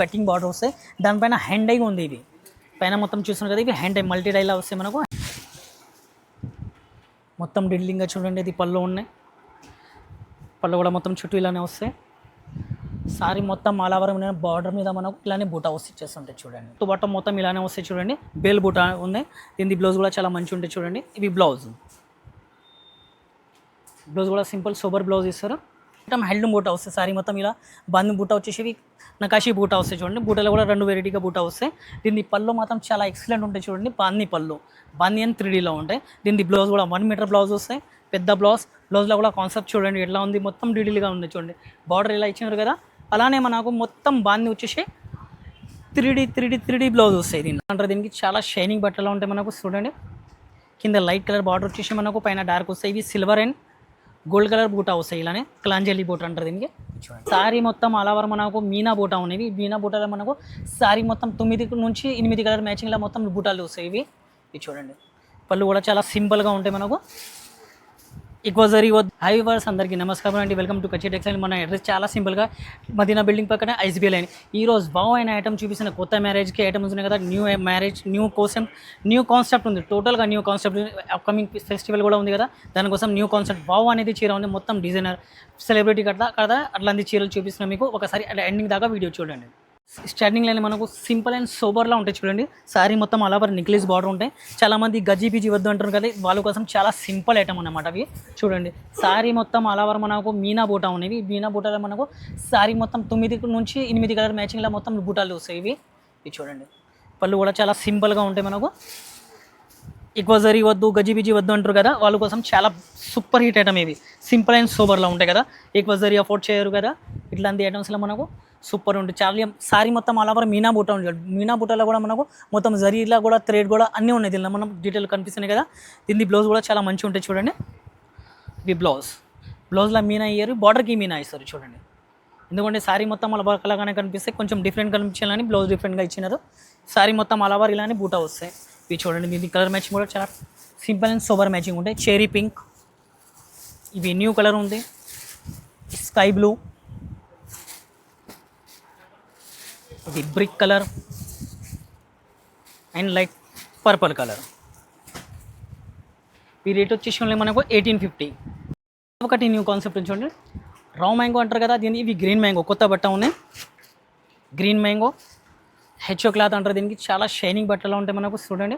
Cutting border వస్తాయి దానిపైన hand I ఉంది ఇది. పైన మొత్తం చూస్తున్నారు కదా ఇవి హ్యాండ్ ఐ మల్టీ డైలా వస్తాయి మనకు. మొత్తం డిడ్లింగ్గా చూడండి ఇది పళ్ళు ఉన్నాయి. పళ్ళు కూడా మొత్తం చుట్టూ ఇలానే వస్తాయి. సారీ మొత్తం మాలావరం బార్డర్ మీద మనకు ఇలానే బూటా వస్తే చేస్తుంటాయి చూడండి. టు బట్టం మొత్తం ఇలానే వస్తాయి చూడండి. బేల్ బూటా ఉంది. దీని బ్లౌజ్ కూడా చాలా మంచి ఉంటాయి చూడండి. ఇవి బ్లౌజ్ బ్లౌజ్ కూడా సింపుల్ సూపర్ బ్లౌజ్ ఇస్తారు. మొత్తం హ్యాండ్లూమ్ బూటా వస్తాయి. సారీ మొత్తం ఇలా బంద్ బూటా వచ్చేసి నకాశీ బూట బూటా వస్తాయి చూడండి. బూటాలో కూడా రెండు వెరైటీగా బూటా వస్తాయి. దీని పళ్ళు మాత్రం చాలా ఎక్సలెంట్ ఉంటాయి చూడండి. బాంది పళ్ళు. బాంది అని త్రీడీలో ఉంటాయి. దీని బ్లౌజ్ కూడా వన్ మీటర్ బ్లౌజ్ వస్తాయి. పెద్ద బ్లౌజ్ బ్లౌజ్లో కూడా కాన్సెప్ట్ చూడండి. ఎట్లా ఉంది? మొత్తం డీడీలుగా ఉంది చూడండి. బార్డర్ ఇలా ఇచ్చినారు కదా. అలానే మనకు మొత్తం బాన్ని వచ్చేసి త్రీ త్రీడీ త్రీడీ బ్లౌజ్ వస్తాయి దీని అంటారు దీనికి చాలా షైనింగ్ బట్టలు ఉంటాయి మనకు చూడండి. కింద లైట్ కలర్ బార్డర్ వచ్చేసి మనకు పైన డార్క్ వస్తాయి. ఇవి సిల్వర్ అండ్ గోల్డ్ కలర్ బూటా వస్తాయి ఇలానే. క్లాంజలి బూట అంటారు దీనికి. సారీ మొత్తం అలావర్ మనకు మీనా బూటా ఉన్నాయి మీనా బూటాలో మనకు సారీ మొత్తం తొమ్మిది నుంచి ఎనిమిది కలర్ మ్యాచింగ్లో మొత్తం బూటాలు వస్తాయి ఇవి. ఇవి చూడండి. పళ్ళు కూడా చాలా సింపుల్గా ఉంటాయి మనకు. ఇక్వజరీ జరీ హై వర్స్ అందరికీ నమస్కారం అండి. వెల్కమ్ టు కచ్చి టెక్స్టైల్ మన అడ్రస్ చాలా సింపుల్గా మదీనా బిల్డింగ్ పక్కన ఐసీబీ లైన్ ఈ రోజు అయిన ఐటమ్ చూపిస్తున్న కొత్త మ్యారేజ్కి ఐటమ్స్ ఉన్నాయి కదా న్యూ మ్యారేజ్ న్యూ కోసం న్యూ కాన్సెప్ట్ ఉంది. టోటల్గా న్యూ కాన్సెప్ట్ అప్కమింగ్ ఫెస్టివల్ కూడా ఉంది కదా. దానికోసం న్యూ కాన్సెప్ట్ బావ్ అనేది చీర ఉంది. మొత్తం డిజైనర్ సెలబ్రిటీ కదా కదా అట్లాంటి చీరలు చూపిస్తున్నాం మీకు. ఒకసారి ఎండింగ్ దాకా వీడియో చూడండి. స్టార్టింగ్ లైన్ మనకు సింపుల్ అండ్ సోబర్లా ఉంటాయి చూడండి. సారీ మొత్తం అలావర్ నెక్లెస్ బార్డర్ ఉంటాయి. చాలా మంది గజ్జి వద్దు అంటారు కదా వాళ్ళ కోసం చాలా సింపుల్ ఐటమ్ అనమాట అవి. చూడండి సారీ మొత్తం అలావర్ మనకు మీనా బూటా ఉన్నాయి మీనా బూటాలో మనకు సారీ మొత్తం తొమ్మిది నుంచి ఎనిమిది కలర్ మ్యాచింగ్లో మొత్తం బూటాలు వస్తాయి ఇవి. ఇవి చూడండి పళ్ళు కూడా చాలా సింపుల్గా ఉంటాయి మనకు. ఎక్కువ జరీ వద్దు గజిబిజి వద్దు అంటారు కదా వాళ్ళ కోసం చాలా సూపర్ హిట్ ఐటమ్ ఇవి. సింపుల్ అండ్ సూపర్లో ఉంటాయి కదా ఎక్కువ జరీ అఫోర్డ్ చేయరు కదా ఇట్లాంటి ఐటమ్స్లో మనకు సూపర్ ఉంటుంది. చాలా సారీ మొత్తం అలా మీనా బూటా ఉంది మీనా బూటాలో కూడా మనకు మొత్తం జరీలా కూడా థ్రెడ్ కూడా అన్నీ ఉన్నాయి దీనిలో. మనం డీటెయిల్ కనిపిస్తున్నాయి కదా. దీని బ్లౌజ్ కూడా చాలా మంచిగా ఉంటుంది చూడండి. ఇది బ్లౌజ్ బ్లౌజ్లో మీనా ఇయ్యారు బార్డర్కి మీనా ఇస్తారు చూడండి. ఎందుకంటే శారీ మొత్తం అలవార్ అలాగానే కనిపిస్తే కొంచెం డిఫరెంట్ కనిపించాలని బ్లౌజ్ డిఫరెంట్గా ఇచ్చినారు. శారీ మొత్తం అలబార్ ఇలానే బూటా వస్తాయి. ఇవి చూడండి దీని కలర్ మ్యాచింగ్ కూడా చాలా సింపుల్ అండ్ సూపర్ మ్యాచింగ్ ఉంటాయి. చెరీ పింక్ ఇవి న్యూ కలర్ ఉంది. స్కై బ్లూ ఇది brick colour and light purple colour ఈ రేట్ వచ్చేసి ఓన్లీ మనకు ఎయిటీన్ ఫిఫ్టీ ఒకటి న్యూ కాన్సెప్ట్ చూడండి. రా మ్యాంగో అంటారు కదా దీనికి ఇవి గ్రీన్ మ్యాంగో కొత్త బట్ట ఉన్నాయి. గ్రీన్ మ్యాంగో హెచ్ఓ క్లాత్ అంటారు దీనికి. చాలా షైనింగ్ బట్టలు ఉంటాయి మనకు చూడండి.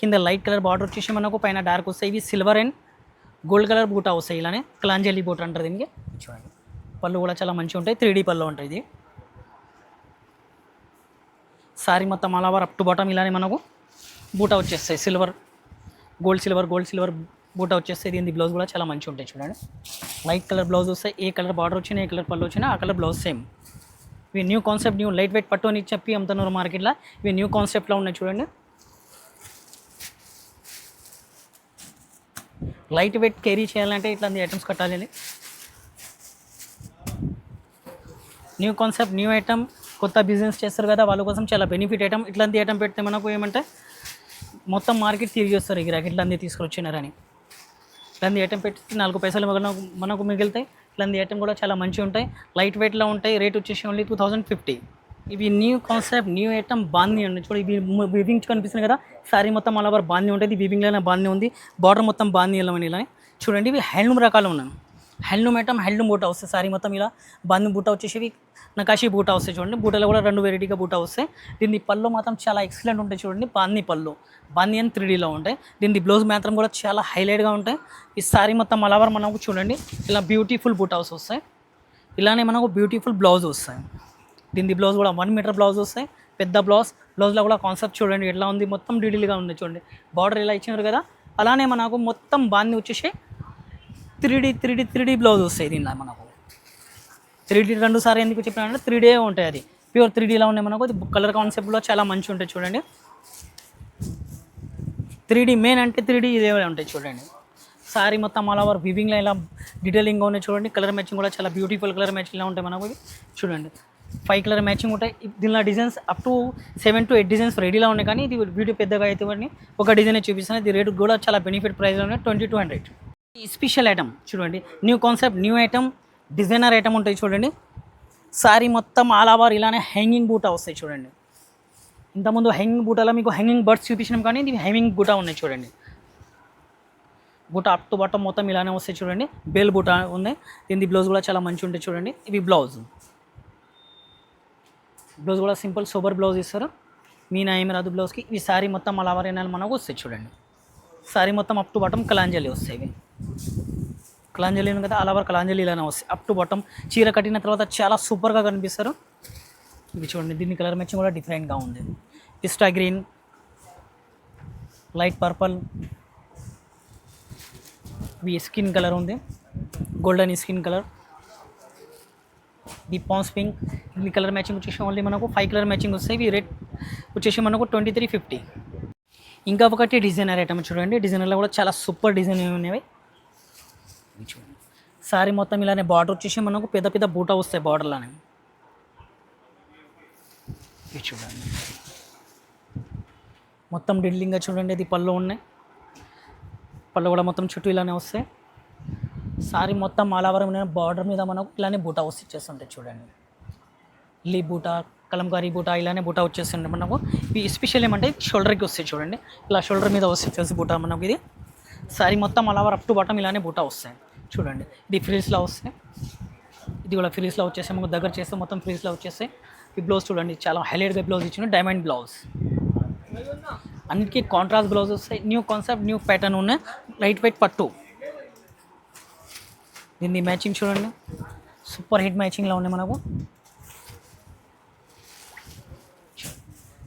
కింద లైట్ కలర్ బార్డర్ వచ్చేసి మనకు పైన డార్క్ వస్తాయి. ఇవి సిల్వర్ అండ్ గోల్డ్ కలర్ బూటా వస్తాయి ఇలానే. క్లాంజలి బూట అంటారు దీనికి. చూడండి. పళ్ళు కూడా చాలా మంచిగా ఉంటాయి. త్రీ పళ్ళు ఉంటాయి ఇది. సారీ మొత్తం అలావర్ అప్ టు బాటమ్ ఇలానే మనకు బూటా వచ్చేస్తాయి. Silver gold silver gold silver బూటా వచ్చేస్తాయి. దీని బ్లౌజ్ కూడా చాలా మంచిగా ఉంటాయి చూడండి. లైట్ కలర్ బ్లౌజ్ వస్తాయి. ఏ కలర్ బార్డర్ వచ్చినా ఏ కలర్ పళ్ళు వచ్చినా ఆ కలర్ బ్లౌజ్ సేమ్ ఇవి new concept new light weight పట్టు అని చెప్పి అమ్ముతున్నారు మార్కెట్లో ఇవి న్యూ కాన్సెప్ట్లో ఉన్నాయి చూడండి. లైట్ వెయిట్ క్యారీ చేయాలంటే ఇట్లాంటి ఐటమ్స్ కట్టాలి. న్యూ కాన్సెప్ట్ న్యూ ఐటమ్ కొత్త బిజినెస్ చేస్తారు కదా వాళ్ళ కోసం చాలా బెనిఫిట్ ఐటమ్ ఇట్లాంటి ఐటమ్ పెడితే మనకు ఏమంటే మొత్తం మార్కెట్ తిరిగి వస్తారు గిరాకి ఇట్లాంటి తీసుకొచ్చినారని. ఇట్లాంటి ఐటమ్ పెట్టి నాలుగు పైసలు మనకు మనకు మిగులుతాయి ఇట్లాంటి ఐటమ్ కూడా చాలా మంచిగా ఉంటాయి. లైట్ వెయిట్లో ఉంటాయి రేట్ వచ్చేసి ఓన్లీ టూ థౌజండ్ ఫిఫ్టీ ఇవి న్యూ కాన్సెప్ట్ న్యూ ఐటమ్ బాంది ఉంది చూడు ఇవి వీవింగ్ కనిపిస్తుంది కదా సారీ మొత్తం అలా బాంది ఉంటుంది వీవింగ్లోనే బాంది ఉంది బార్డర్ మొత్తం బాంది వెళ్ళమని ఇలా చూడండి ఇవి హ్యాండ్లూమ్ రకాలు ఉన్నాయి. హ్యాండ్లూమ్ ఐటమ్ హ్యాండ్లూమ్ బూటా వస్తాయి సారీ మొత్తం ఇలా బాంది బూటా వచ్చేసి ఇవి బూట బూటా వస్తాయి చూడండి బూటాలో కూడా రెండు వెరైటీగా బూటా వస్తాయి. దీని పళ్ళు మాత్రం చాలా ఎక్సలెంట్ ఉంటాయి చూడండి బాంది పళ్ళు. బాంది అని త్రీడీలో ఉంటాయి. దీని బ్లౌజ్ మాత్రం కూడా చాలా హైలైట్గా ఉంటాయి. ఈ సారీ మొత్తం అలావర్ మనకు చూడండి ఇలా బ్యూటిఫుల్ బూటాస్ వస్తాయి. ఇలానే మనకు బ్యూటిఫుల్ బ్లౌజ్ వస్తాయి. దీని బ్లౌజ్ కూడా వన్ మీటర్ బ్లౌజ్ వస్తాయి. పెద్ద బ్లౌజ్ బ్లౌజ్లో కూడా కాన్సెప్ట్ చూడండి ఎట్లా ఉంది మొత్తం డీడీలుగా ఉంది చూడండి. బార్డర్ ఇలా ఇచ్చినారు కదా అలానే మనకు మొత్తం బాంది వచ్చేసి three three D three D three blouse వస్తాయి దీనిలో మనకు. త్రీడీ రెండు సార్లు ఎందుకు చెప్పినానంటే త్రీ డే ఉంటాయి అది. ప్యూర్ త్రీ డీలో ఉన్నాయి మనకు. కలర్ కాన్సెప్ట్లో చాలా మంచిగా ఉంటాయి చూడండి. త్రీడీ మెయిన్ అంటే త్రీడీ ఇదే ఉంటాయి చూడండి. సారీ మొత్తం ఆల్ ఓవర్ వివింగ్లో ఇలా డీటెయిలింగ్గా ఉన్నాయి చూడండి. కలర్ మ్యాచింగ్ కూడా చాలా బ్యూటిఫుల్ కలర్ మ్యాచింగ్లో ఉంటాయి మనకు చూడండి. ఫైవ్ కలర్ మ్యాచింగ్ ఉంటాయి. దీనిలో designs up to seven to eight designs రెడీలో ఉన్నాయి కానీ ఇది వీడియో పెద్దగా అయితే వాడిని ఒక డిజైన్ చూపిస్తాను. ఇది రేటు కూడా చాలా బెనిఫిట్ ప్రైస్లో ఉన్నాయి. Twenty two hundred special item చూడండి. New concept new item designer item ఉంటాయి చూడండి. సారీ మొత్తం ఆల్ ఓవర్ ఇలానే హ్యాంగింగ్ బూటా వస్తాయి చూడండి. ఇంతకుముందు హ్యాంగింగ్ బూటాలో మీకు హ్యాంగింగ్ బర్డ్స్ చూపించినాం కానీ ఇది హ్యాంగింగ్ బూటా ఉన్నాయి చూడండి. బూటా అప్ టు బాటం మొత్తం ఇలానే వస్తాయి చూడండి. బేల్ బూట ఉంది. దీని బ్లౌజ్ కూడా చాలా మంచి ఉంటాయి చూడండి. ఇవి బ్లౌజ్ బ్లౌజ్ కూడా సింపుల్ సూపర్ బ్లౌజ్ ఇస్తారు. మీ నాయం రాదు బ్లౌజ్కి ఇవి సారీ మొత్తం అలా వరైనాలు మనకు వస్తాయి చూడండి. సారీ మొత్తం అప్ టు బాటం కలాంజలి వస్తాయి ఇవి. కలాంజలి కదా అలా వారు కలాంజలి ఇలానే వస్తాయి. అప్ టు బాటమ్ చీర కట్టిన తర్వాత చాలా సూపర్గా కనిపిస్తారు. ఇవి చూడండి దీని కలర్ మ్యాచింగ్ కూడా డిఫరెంట్గా ఉంది. Pista green light purple. ఇవి స్కిన్ కలర్ ఉంది. Golden skin colour. ది పాన్స్ పింక్. ఈ కలర్ మ్యాచింగ్ వచ్చేసి ఓన్లీ మనకు ఫైవ్ కలర్ మ్యాచింగ్ వస్తాయి. ఇవి రేట్ వచ్చేసి మనకు ట్వంటీ త్రీ ఫిఫ్టీ ఇంకా ఒకటి డిజైనర్ ఐటమ్ చూడండి. డిజైనర్లో కూడా చాలా సూపర్ డిజైన్ ఉన్నాయి. సారీ మొత్తం ఇలానే బార్డర్ వచ్చేసి మనకు పెద్ద పెద్ద బూట వస్తాయి బార్డర్లోనే ఇది చూడండి. మొత్తం డిల్లింగ్గా చూడండి ఇది పళ్ళు ఉన్నాయి. పళ్ళు కూడా మొత్తం చుట్టూ ఇలానే వస్తాయి. సారీ మొత్తం మాలావరం బార్డర్ మీద మనకు ఇలానే బూటా వస్తే ఇచ్చేస్తుంటాయి చూడండి. లీ బూటా కలంకారీ బూటా ఇలానే బూటా వచ్చేస్తుండే మనకు. ఇవి స్పెషల్ ఏమంటే షోల్డర్కి వస్తాయి చూడండి. ఇలా షోల్డర్ మీద వస్తే వచ్చేసి బూటా మనకు ఇది. సారీ మొత్తం అలా అప్ టు బాటం ఇలానే బూటా వస్తాయి. చూడండి. ఇది ఫ్రీస్లో వస్తాయి ఇది కూడా ఫ్రీస్లో వచ్చేసి మనకు దగ్గర చేస్తే మొత్తం ఫ్రీస్లో వచ్చేస్తాయి ఈ బ్లౌజ్ చూడండి చాలా హైలైట్గా బ్లౌజ్ ఇచ్చిన డైమండ్ బ్లౌజ్ అన్నిటికీ కాంట్రాస్ట్ బ్లౌజ్ వస్తాయి. న్యూ కాన్సెప్ట్ న్యూ ప్యాటర్న్ ఉన్నాయి లైట్ వెయిట్ పట్టు. దీన్ని మ్యాచింగ్ చూడండి. సూపర్ హిట్ మ్యాచింగ్లో ఉన్నాయి మనకు.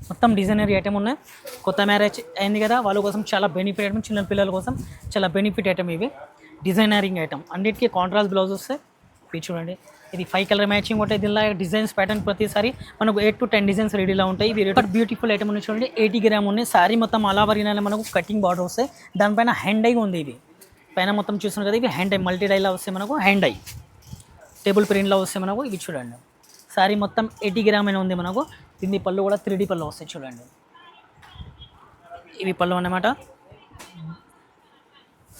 మొత్తం డిజైనరీ ఐటమ్ ఉన్నాయి. కొత్త మ్యారేజ్ అయింది కదా వాళ్ళ కోసం చాలా బెనిఫిట్ ఐటమ్ చిన్న పిల్లల కోసం చాలా బెనిఫిట్ ఐటమ్ ఇవి. డిజైనరింగ్ ఐటమ్ అన్నిటికీ కాంట్రాస్ట్ బ్లౌజ్ వస్తాయి ఇది చూడండి. ఇది ఫైవ్ కలర్ మ్యాచింగ్ ఉంటాయి దీనిలో డిజైన్స్ ప్యాటర్న్ ప్రతిసారి మనకు ఎయిట్ టు టెన్ డిజైన్స్ రెడీలో ఉంటాయి. ఇవి రేట్ బ్యూటిఫుల్ ఐటమ్ ఉన్నాయి చూడండి. ఎయిటీ గ్రామ్ ఉన్నాయి. సారీ మొత్తం అలా వరినాలి మనకు కటింగ్ బార్డర్ వస్తాయి దానిపైన హ్యాండ్ ఐ ఉంది ఇది. పైన మొత్తం చూస్తున్నారు కదా ఇవి హ్యాండ్ ఐ మల్టీ డైలా వస్తాయి మనకు హ్యాండ్ ఐ టేబుల్ ప్రింట్లో వస్తాయి మనకు ఇవి చూడండి. సారీ మొత్తం ఎయిటీ గ్రామ్ అయినా ఉంది మనకు. దీని పళ్ళు కూడా త్రీ పళ్ళు వస్తాయి చూడండి. ఇవి పళ్ళు అన్నమాట.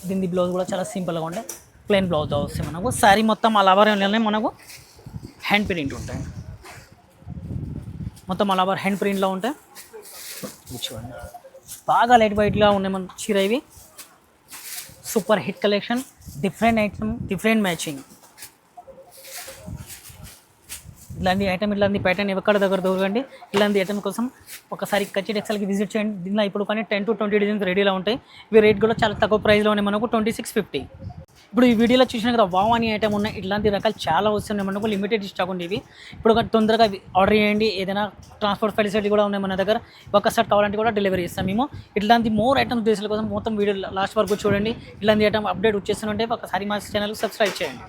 దీని బ్లౌజ్ కూడా చాలా సింపుల్గా ఉంటాయి ప్లెయిన్ బ్లౌజ్ వస్తాయి మనకు. సారీ మొత్తం అలావర్ మనకు. హ్యాండ్ ప్రింట్ ఉంటాయి. మొత్తం అలావర్ హ్యాండ్ ప్రింట్లో ఉంటాయి. చూడండి. బాగా లైట్ వైట్గా ఉన్నాయి మన చీర ఇవి. Super hit collection different item different matching ఇలాంటి ఐటమ్ ఇలాంటి ప్యాటర్న్ ఎక్కడ దగ్గర దొరకండి. ఇలాంటి ఐటమ్ కోసం ఒకసారి కచ్చి టెక్స్టైల్కి విజిట్ చేయండి. దీనిలో ఇప్పుడు కానీ టెన్ టు ట్వంటీ డిజైన్స్ రెడీలో ఉంటాయి. ఇవి రేట్ కూడా చాలా తక్కువ ప్రైస్లో ఉన్నాయి మనకు ట్వంటీ సిక్స్ ఫిఫ్టీ ఇప్పుడు ఈ వీడియోలో చూసిన కదా వావ్ అని ఐటమ్ ఉన్నాయి. ఇట్లాంటి రకాలు చాలా వస్తున్నాయి. మనకు లిమిటెడ్ స్టాక్ ఉంది ఇవి. ఇప్పుడు ఒక తొందరగా ఆర్డర్ చేయండి. ఏదైనా ట్రాన్స్పోర్ట్ ఫెసిలిటీ కూడా ఉన్నాయి మన దగ్గర. ఒకసారి కావాలంటే కూడా డెలివరీ ఇస్తాం మేము. ఇట్లాంటి మోర్ ఐటమ్స్ డ్రెస్ల కోసం మొత్తం వీడియో లాస్ట్ వరకు చూడండి. ఇలాంటి ఐటమ్ అప్డేట్ వచ్చేస్తుంటే ఒకసారి మా ఛానల్ సబ్స్క్రైబ్ చేయండి.